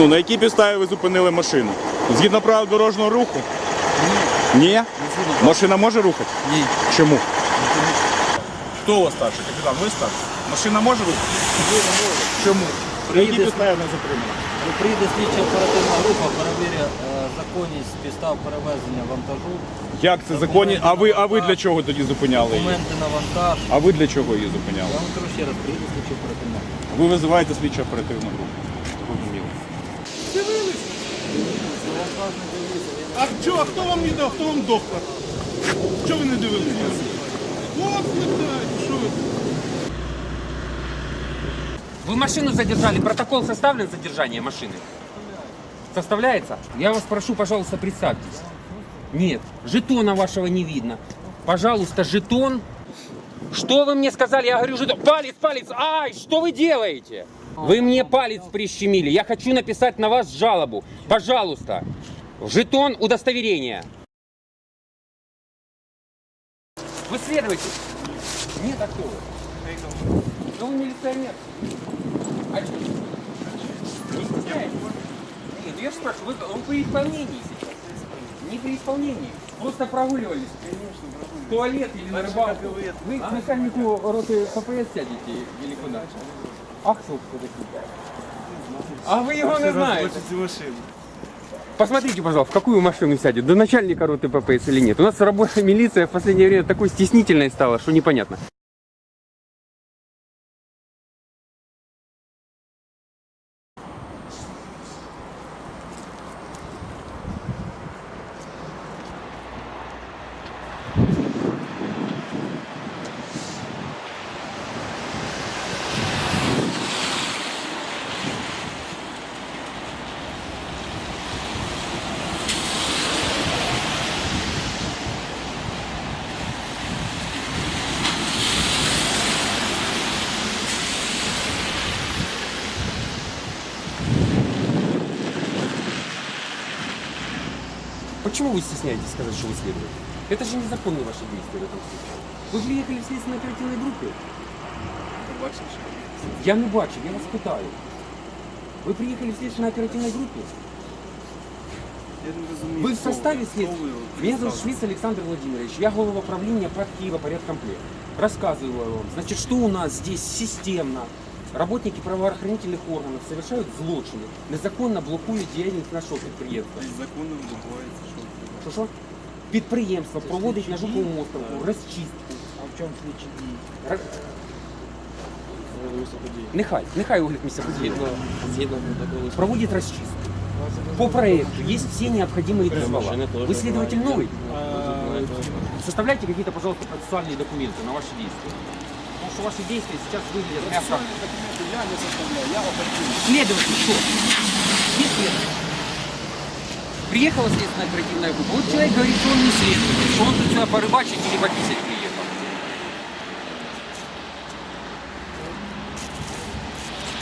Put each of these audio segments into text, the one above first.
Ну, на якій підставі ви зупинили машину? Згідно правил дорожнього руху? Ні. Ні? Машина може рухати? Ні. Чому? Хто у вас старший? Капітан, ви старший? Машина може рухати? Чому? На якій підставі вона затримана? Прийде слідча оперативна група, перевіряє е, законність підстав перевезення вантажу, Як це законні? А ви, а ви для чого тоді зупиняли її? документи на вантаж. А ви для чого її зупиняли? Я вам кажу ще раз, прийде слідча оперативна група. Ви визиваєте слідчо оперативну групу. Зрозуміло. А що, а хто вам не дав, хто вам доктор? Чого ви не дивилися? От питайте, що ви? Вы машину задержали, протокол составлен задержание машины? Составляется? Я вас прошу, пожалуйста, представьтесь. Нет, жетона вашего не видно. Пожалуйста, жетон. Что вы мне сказали? Я говорю, жетон. Палец, палец. Ай, что вы делаете? Вы мне палец прищемили. Я хочу написать на вас жалобу. Пожалуйста. Жетон удостоверения. Вы следователь? Нет, а кто вы? Да вы милиционер. А что? Не стесняйтесь. Нет, я же спрашиваю, вы, он при исполнении сейчас? Не при исполнении. Просто прогуливались. В туалет или на рыбалку. Вы к начальнику роты ППС сядете или куда? Ах, собственно, такие. А вы его не знаете? Посмотрите, пожалуйста, в какую машину сядет, до начальника роты ППС или нет. У нас работа милиция в последнее время такой стеснительной стала, что непонятно. Почему вы стесняетесь сказать, что вы следователь? Это же незаконные ваши действия в этом случае. Вы приехали в следственной оперативной группе? Я не бачив, я вас питаю. Ви приїхали в слідчій оперативній групі? Ви в составі слідства? Меня зовут Швец Александр Владимирович. Я голова правления ПАТ Киева порядкомплект. Рассказываю вам, значит, что у нас здесь системно. Работники правоохранительных органов совершают злочины, незаконно блокують діяльність нашого підприємства. Законом відбувається, що Що що? Підприємство проводить на Жуковому острову розчистку. А в чому слідчі дії? Ра- Нехай, нехай огляд місця події. Згідно протоколу. Проводит расчистку. По проекту есть все необходимые дозвола. Вы следователь новый? Составляйте какие-то, пожалуйста, процессуальные документы на ваши действия. Что ваши действия сейчас выглядят, мягко. Я не составляю, я оперативник. Следователь что? Где следователь? Приехала следственная оперативная группа. Вот человек говорит, что он не следователь, что он тут сюда порыбачить или пописать приехал.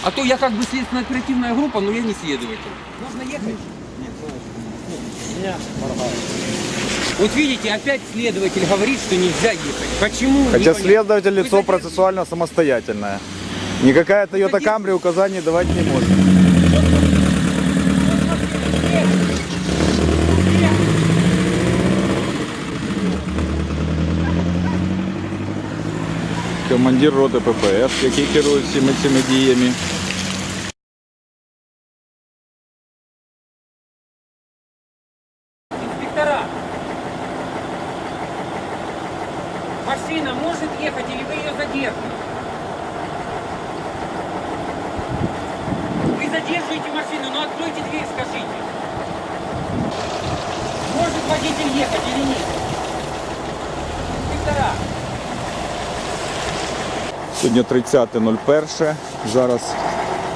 А то я как бы следственная оперативная группа, но я не следователь. Нужно ехать? Вот видите, опять следователь говорит, что нельзя ехать. Почему? Хотя Непонятно. следователь Вы лицо задерживаете- процессуально самостоятельное. Никакая Toyota Camry указаний давать не может. Командир роти ППС, який керує всіми цими діями. Инспектора! Машина может ехать или вы ее задержите? Вы задерживаете машину, но откройте дверь, скажите. Может водитель ехать или нет? Сьогодні 30.01. Зараз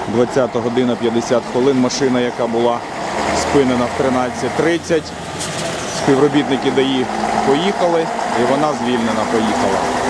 20 година 50 хвилин. Машина, яка була спинена в 13.30. Співробітники ДАІ поїхали І вона звільнена поїхала.